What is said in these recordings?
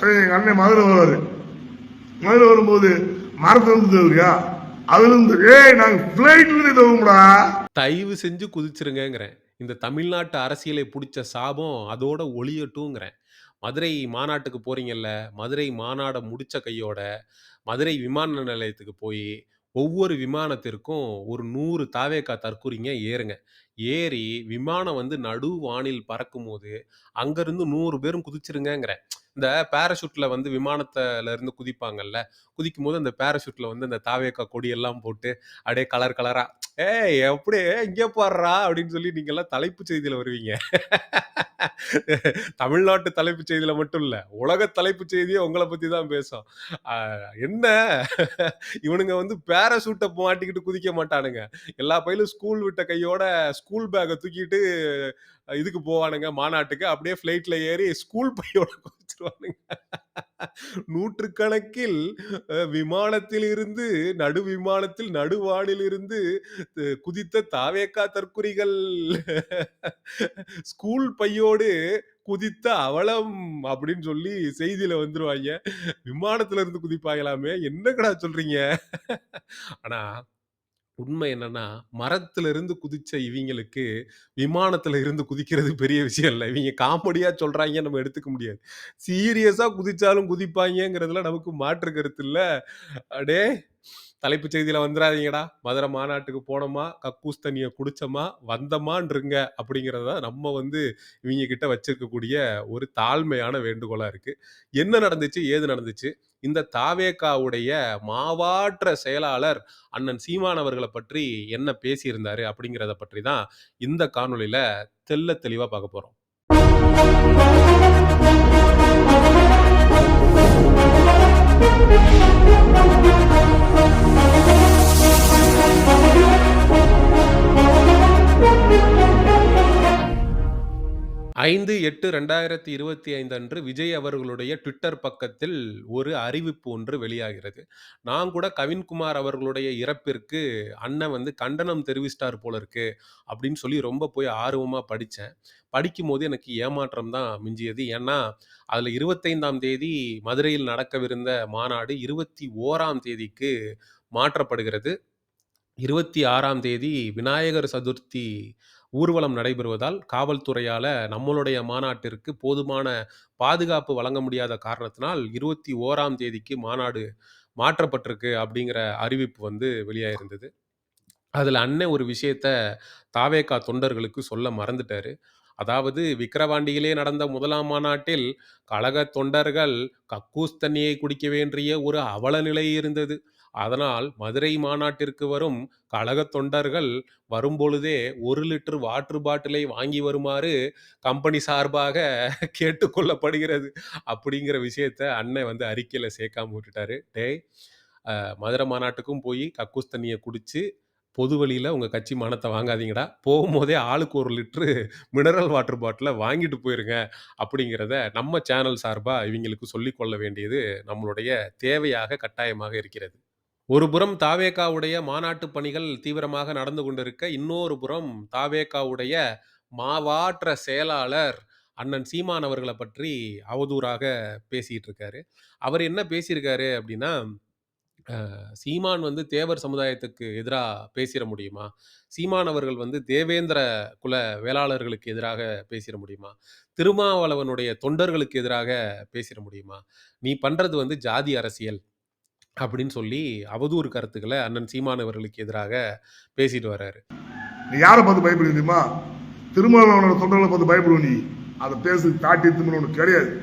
அதே அண்ணன் மதுரை வருவாரு. மதுரை வரும்போது மரத்திலிருந்து அதுல இருந்து ஏய் நாங்க பிளைட்ல இருந்து தயவு செஞ்சு குதிச்சிருங்கிறேன் இந்த தமிழ்நாட்டு அரசியலை பிடிச்ச சாபம் அதோட ஒளியட்டுங்கிறேன் மதுரை மாநாட்டுக்கு போறீங்கல்ல மதுரை மாநாடை முடிச்ச கையோட மதுரை விமான நிலையத்துக்கு போய் ஒவ்வொரு விமானத்திற்கும் ஒரு நூறு தாவேக்கா தற்கூறிங்க ஏறுங்க. ஏறி விமானம் வந்து நடு வானில் பறக்கும் போது அங்கிருந்து நூறு பேரும் குதிச்சிருங்கங்கிறேன். இந்த பேராஷூட்ல வந்து விமானத்துல இருந்து குதிப்பாங்கல்ல குதிக்கும் போது அந்த பேராஷூட்ல வந்து அந்த தாவேக்கா கொடியெல்லாம் போட்டு அப்படியே கலர் கலரா ஏய் எப்படி இங்கே பாடுறா அப்படின்னு சொல்லி நீங்க எல்லாம் தலைப்புச் செய்தியில வருவீங்க. தமிழ்நாட்டு தலைப்புச் செய்தியில மட்டும் இல்ல உலக தலைப்புச் செய்தியே உங்களை பத்தி தான் பேசும். என்ன? இவனுங்க வந்து பேராசூட்டை மாட்டிக்கிட்டு குதிக்க மாட்டானுங்க. எல்லா பையிலும் ஸ்கூல் விட்ட கையோட ஸ்கூல் பேக்கை தூக்கிட்டு இதுக்கு போவானுங்க மாநாட்டுக்கு. அப்படியே ஃப்ளைட்ல ஏறி ஸ்கூல் பையோட நூற்றுக்கணக்கில் விமானத்தில் இருந்து நடு விமானத்தில் நடுவானில் இருந்து குதித்த தாவேக்கா தற்குறிகள் ஸ்கூல் பையோடு குதித்த அவலம் அப்படின்னு சொல்லி செய்தியில வந்துருவாங்க விமானத்துல இருந்து குதிப்பாங்களாமே என்னங்கடா சொல்றீங்க? ஆனா உண்மை என்னன்னா மரத்துல இருந்து குதிச்ச இவங்களுக்கு விமானத்துல இருந்து குதிக்கிறது பெரிய விஷயம் இல்லை. இவங்க காமெடியா சொல்றாங்க நம்ம எடுத்துக்க முடியாது. சீரியஸா குதிச்சாலும் குதிப்பாங்கங்கிறதுல நமக்கு மாற்று கருத்து இல்ல. அடே! தலைப்புச் செய்தியில வந்துடாதீங்கடா மதுரை மாநாட்டுக்கு போனோமா? கக்கூஸ் தண்ணியை குடிச்சோமா? வந்தமான்றங்க. அப்படிங்கிறத நம்ம வந்து இவங்க கிட்ட வச்சிருக்கக்கூடிய ஒரு தாழ்மையான வேண்டுகோளா இருக்கு. என்ன நடந்துச்சு? ஏது நடந்துச்சு? இந்த தாவேக்காவுடைய மாவாற்ற செயலாளர் அண்ணன் சீமான் அவர்களை பற்றி என்ன பேசியிருந்தாரு? அப்படிங்கிறத பற்றி தான் இந்த காணொலியில தெல்ல தெளிவா பார்க்க போறோம். ஐந்து எட்டு ரெண்டாயிரத்தி இருபத்தி ஐந்து அன்று விஜய் அவர்களுடைய ட்விட்டர் பக்கத்தில் ஒரு அறிவிப்பு ஒன்று வெளியாகிறது. நான் கூட கவின்குமார் அவர்களுடைய இறப்பிற்கு அண்ணன் வந்து கண்டனம் தெரிவிச்சிட்டார் போல இருக்கு அப்படின்னு சொல்லி ரொம்ப போய் ஆர்வமாக படித்தேன் படிக்கும் போது எனக்கு ஏமாற்றம் தான் மிஞ்சியது. ஏன்னா அதில் இருபத்தைந்தாம் தேதி மதுரையில் நடக்கவிருந்த மாநாடு இருபத்தி ஓராம் தேதிக்கு மாற்றப்படுகிறது. இருபத்தி ஆறாம் தேதி விநாயகர் சதுர்த்தி ஊர்வலம் நடைபெறுவதால் காவல்துறையால் நம்மளுடைய மாநாட்டிற்கு போதுமான பாதுகாப்பு வழங்க முடியாத காரணத்தினால் இருபத்தி ஓராம் தேதிக்கு மாநாடு மாற்றப்பட்டிருக்கு அப்படிங்கிற அறிவிப்பு வந்து வெளியாயிருந்தது. அதில் அண்ணன் ஒரு விஷயத்த தாவேக்கா தொண்டர்களுக்கு சொல்ல மறந்துட்டாரு. அதாவது விக்கிரவாண்டியிலே நடந்த முதலாம் மாநாட்டில் கழக தொண்டர்கள் கக்கூஸ் தண்ணியை குடிக்க வேண்டிய ஒரு அவல நிலை இருந்தது. அதனால் மதுரை மாநாட்டிற்கு வரும் கழக தொண்டர்கள் வரும்பொழுதே ஒரு லிட்டர் வாட்டர் பாட்டிலை வாங்கி வருமாறு கம்பெனி சார்பாக கேட்டுக்கொள்ளப்படுகிறது அப்படிங்கிற விஷயத்த அண்ணன் வந்து அறிக்கையில் சேர்க்காம விட்டுட்டாரு. டேய் மதுரை மாநாட்டுக்கும் போய் கக்கூஸ் தண்ணியை குடித்து பொது வழியில் உங்கள் கட்சி மானத்தை வாங்காதீங்கடா. போகும்போதே ஆளுக்கு ஒரு லிட்ரு மினரல் வாட்டர் பாட்டிலை வாங்கிட்டு போயிருங்க. அப்படிங்கிறத நம்ம சேனல் சார்பாக இவங்களுக்கு சொல்லிக்கொள்ள வேண்டியது நம்மளுடைய தேவையாக கட்டாயமாக இருக்கிறது. ஒரு புறம் தாவேகாவுடைய மாநாட்டு பணிகள் தீவிரமாக நடந்து கொண்டிருக்க இன்னொரு புறம் தாவேகாவுடைய மாவாற்ற செயலாளர் அண்ணன் சீமான் அவர்களை பற்றி அவதூறாக பேசிகிட்டு இருக்காரு அவர் என்ன பேசியிருக்காரு அப்படின்னா சீமான் வந்து தேவர் சமுதாயத்துக்கு எதிராக பேசிட முடியுமா? சீமான் அவர்கள் வந்து தேவேந்திர குல வேளாளர்களுக்கு எதிராக பேசிட முடியுமா? திருமாவளவனுடைய தொண்டர்களுக்கு எதிராக பேசிட முடியுமா? நீ பண்ணுறது வந்து ஜாதி அரசியல். அப்படின்னு சொல்லி அவதூறு கருத்துக்களை அண்ணன் சீமான் அவர்களுக்கு எதிராக பேசிட்டு வர்றாரு. நீ யாரை பார்த்து பயப்படுவ தெரியுமா? திருமாவளவனோட தொண்டர்களை பார்த்து பயப்படுவ நீ. அதை பேசு தாட்டி திமிழ் ஒன்று கிடையாது.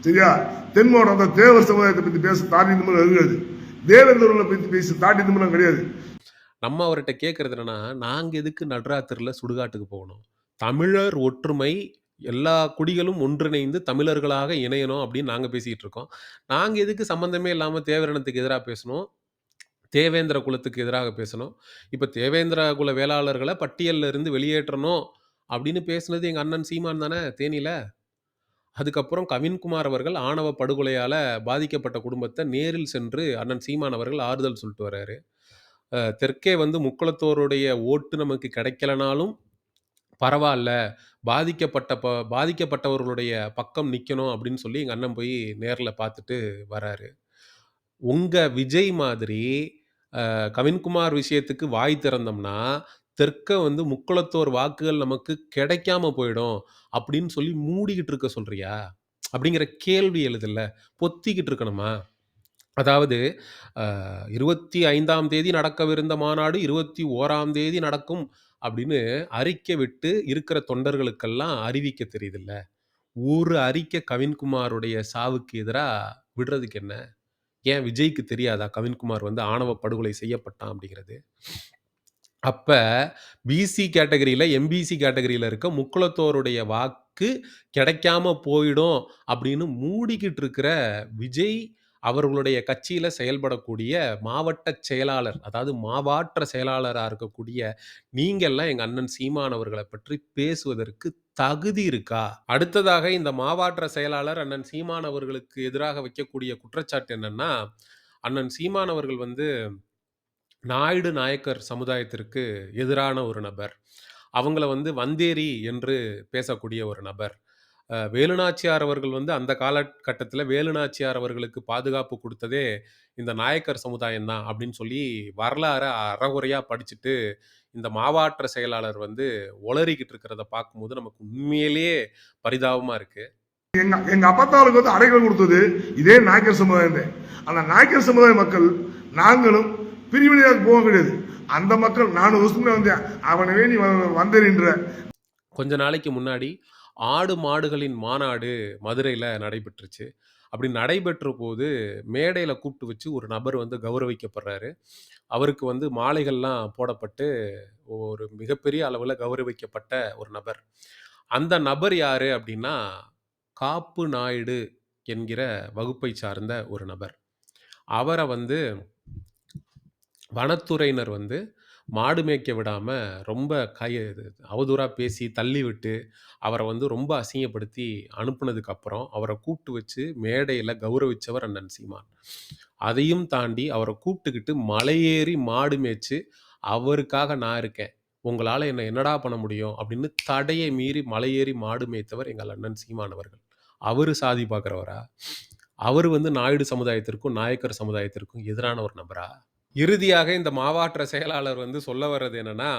சரியா? தென் மாவட்டம் தேவர் சமுதாயத்தை பத்தி பேச தாட்டி திமிழ் இருக்காது தேவேந்திரர்களை பத்தி பேச தாட்டி திமிழம் கிடையாது. நம்ம அவர்கிட்ட கேட்கறது என்னன்னா நாங்க எதுக்கு நடுராத்திரில சுடுகாட்டுக்கு போகணும்? தமிழர் ஒற்றுமை எல்லா குடிகளும் ஒன்றிணைந்து தமிழர்களாக இணையணும் அப்படின்னு நாங்கள் பேசிட்டு இருக்கோம். நாங்கள் எதுக்கு சம்மந்தமே இல்லாமல் தேவரணத்துக்கு எதிராக பேசணும்? தேவேந்திர குலத்துக்கு எதிராக பேசணும். இப்போ தேவேந்திர குல வேளாளர்களை பட்டியலில் இருந்து வெளியேற்றணும் அப்படின்னு பேசுனது எங்கள் அண்ணன் சீமான் தானே? தேனியில்? அதுக்கப்புறம் கவின்குமார் அவர்கள் ஆணவ படுகொலையால் பாதிக்கப்பட்ட குடும்பத்தை நேரில் சென்று அண்ணன் சீமான் அவர்கள் ஆறுதல் சொல்லிட்டு வர்றாரு. தெற்கே வந்து முக்குளத்தோருடைய ஓட்டு நமக்கு கிடைக்கலனாலும் பரவாயில்ல பாதிக்கப்பட்ட ப பாதிக்கப்பட்டவர்களுடைய பக்கம் நிக்கணும் அப்படின்னு சொல்லி எங்க அண்ணன் போய் நேர்ல பார்த்துட்டு வராரு. உங்க விஜய் மாதிரி அ கவின்குமார் விஷயத்துக்கு வாய் திறந்தோம்னா, தெற்க வந்து முக்குளத்தோர் வாக்குகள் நமக்கு கிடைக்காம போயிடும். அப்படின்னு சொல்லி மூடிக்கிட்டு இருக்க சொல்றியா? அப்படிங்கிற கேள்வி எழுதுல்ல. பொத்திக்கிட்டு இருக்கணுமா? அதாவது அ 25ஆம் தேதி நடக்கவிருந்த மாநாடு 21ஆம் தேதி நடக்கும் அப்படின்னு அறிக்கை விட்டு இருக்கிற தொண்டர்களுக்கெல்லாம் அறிவிக்க தெரியுதுல்ல. ஒரு அறிக்கை கவின்குமாருடைய சாவுக்கு எதிரா விடுறதுக்கு என்ன? ஏன் விஜய்க்கு தெரியாதா? கவின்குமார் வந்து ஆணவ படுகொலை செய்யப்பட்டான் அப்படிங்கிறது. அப்ப பிசி கேட்டகரியில, எம்பிசி கேட்டகரியில இருக்க முக்குளத்தோருடைய வாக்கு கிடைக்காம போயிடும் அப்படின்னு மூடிக்கிட்டு இருக்கிற விஜய் அவர்களுடைய கட்சியில் செயல்படக்கூடிய மாவட்ட செயலாளர், அதாவது மாவாற்ற செயலாளராக இருக்கக்கூடிய நீங்கள்லாம் எங்கள் அண்ணன் சீமான் அவர்களை பற்றி பேசுவதற்கு தகுதி இருக்கா? அடுத்ததாக இந்த மாவாற்ற செயலாளர் அண்ணன் சீமான் அவர்களுக்கு எதிராக வைக்கக்கூடிய குற்றச்சாட்டு என்னன்னா, அண்ணன் சீமான் அவர்கள் வந்து நாயுடு, நாயக்கர் சமுதாயத்திற்கு எதிரான ஒரு நபர். அவங்கள வந்து வந்தேரி என்று பேசக்கூடிய ஒரு நபர். வேலுநாச்சியார் அவர்கள் வந்து அந்த காலகட்டத்தில வேலுநாச்சியார் அவர்களுக்கு பாதுகாப்பு குடுத்ததே இந்த நாயக்கர் சமுதாயம் தான் அப்படின்னு சொல்லி வரலாற அரைகுறையா படிச்சுட்டு, இந்த மாவாட்ட செயலாளர் வந்து உளறிக்கிட்டு இருக்கிறத பார்க்கும்போது நமக்கு உண்மையிலேயே பரிதாபமா இருக்கு. எங்க எங்க அப்பத்தாளுக்கு வந்து அடைக்கலம் கொடுத்தது இதே நாயக்கர் சமுதாயம் தான். அந்த நாயக்கர் சமுதாய மக்கள் நாங்களும் பிரிவினையாக போக கிடையாது. அந்த மக்கள் 400 வருஷத்துக்கு வந்தேன். அவனவே நீ வ- வந்தேறின்ற கொஞ்ச நாளைக்கு முன்னாடி ஆடு மாடுகளின் மாநாடு மதுரையில் நடைபெற்றுச்சு. அப்படி நடைபெற்ற போது மேடையில் கூப்பிட்டு வச்சு ஒரு நபர் வந்து கௌரவிக்கப்படுறாரு. அவருக்கு வந்து மாலைகள்லாம் போடப்பட்டு ஒரு மிகப்பெரிய அளவில் கௌரவிக்கப்பட்ட ஒரு நபர். அந்த நபர் யாரு அப்படின்னா, காப்பு நாயுடு என்கிற வகுப்பை சார்ந்த ஒரு நபர். அவரை வந்து வனத்துறையினர் வந்து மாடு மேய்க்க விடாமல் ரொம்ப கை அவதூறாக பேசி தள்ளி விட்டு, அவரை வந்து ரொம்ப அசிங்கப்படுத்தி அனுப்புனதுக்கப்புறம் அவரை கூப்பிட்டு வச்சு மேடையில் கௌரவிச்சவர் அண்ணன் சீமான். அதையும் தாண்டி அவரை கூப்பிட்டுக்கிட்டு மலையேறி மாடு மேய்ச்சி அவருக்காக நான் இருக்கேன். உங்களால் என்ன என்னடா பண்ண முடியும்? அப்படின்னு தடையை மீறி மலையேறி மாடு மேய்த்தவர் எங்கள் அண்ணன் சீமான் அவர்கள். சாதி பார்க்குறவரா அவர் வந்து நாயுடு சமுதாயத்திற்கும், நாயக்கர் சமுதாயத்திற்கும் எதிரான ஒரு நபரா? இறுதியாக இந்த மாவாட்ட செயலாளர் வந்து சொல்ல வர்றது என்னன்னா,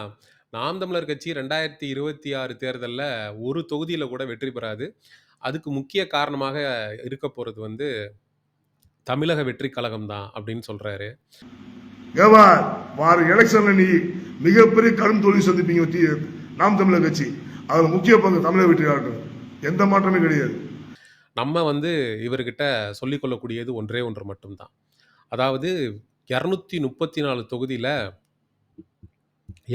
நாம் தமிழர் கட்சி 2026 தேர்தல்ல ஒரு தொகுதியில கூட வெற்றி பெறாது. அதுக்கு முக்கிய காரணமாக இருக்க போறது வந்து தமிழக வெற்றிக் கழகம் தான் அப்படின்னு சொல்றாரு. ஏவா வார எலெக்ஷன்ல நீ மிகப்பெரிய கடும் தோல்வி சந்திப்பீங்க தி- நாம் தமிழர் கட்சி அதுல முக்கிய பங்கு தமிழக வெற்றியாளர்கள் எந்த மாற்றமே கிடையாது நம்ம வந்து இவர்கிட்ட சொல்லிக் கொள்ளக்கூடியது ஒன்றே ஒன்று மட்டும் தான். அதாவது இரநூத்தி முப்பத்தி நாலு தொகுதியில்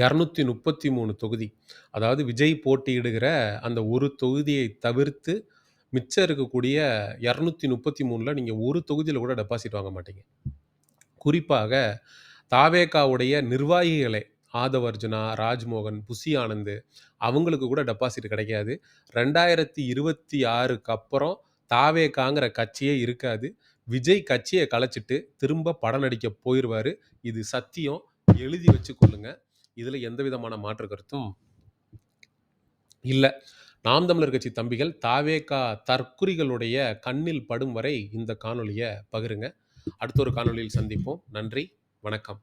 இரநூத்தி முப்பத்தி மூணு தொகுதி. அதாவது விஜய் போட்டியிடுகிற அந்த ஒரு தொகுதியை தவிர்த்து மிச்சம் இருக்கக்கூடிய இரநூத்தி முப்பத்தி மூணில் நீங்கள் ஒரு தொகுதியில் கூட டெபாசிட் வாங்க மாட்டீங்க. குறிப்பாக தாவேகாவுடைய நிர்வாகிகளே ஆதவர்ஜுனா, ராஜ்மோகன், புசி ஆனந்த் அவங்களுக்கு கூட டெபாசிட் கிடைக்காது. 2026க்கு அப்புறம் தாவேகாங்கிற கட்சியே இருக்காது. விஜய் கட்சியை கலைச்சிட்டு திரும்ப படம் நடிக்க போயிடுவார் இது சத்தியம். எழுதி வச்சுக்கொள்ளுங்க. இதில் எந்த விதமான மாற்று கருத்தும் இல்லை நாம் தமிழர் கட்சி தம்பிகள் தாவேகா தற்குறிகளுடைய கண்ணில் படும் வரை இந்த காணொலியை பகிருங்க. அடுத்த ஒரு காணொலியில் சந்திப்போம். நன்றி. வணக்கம்.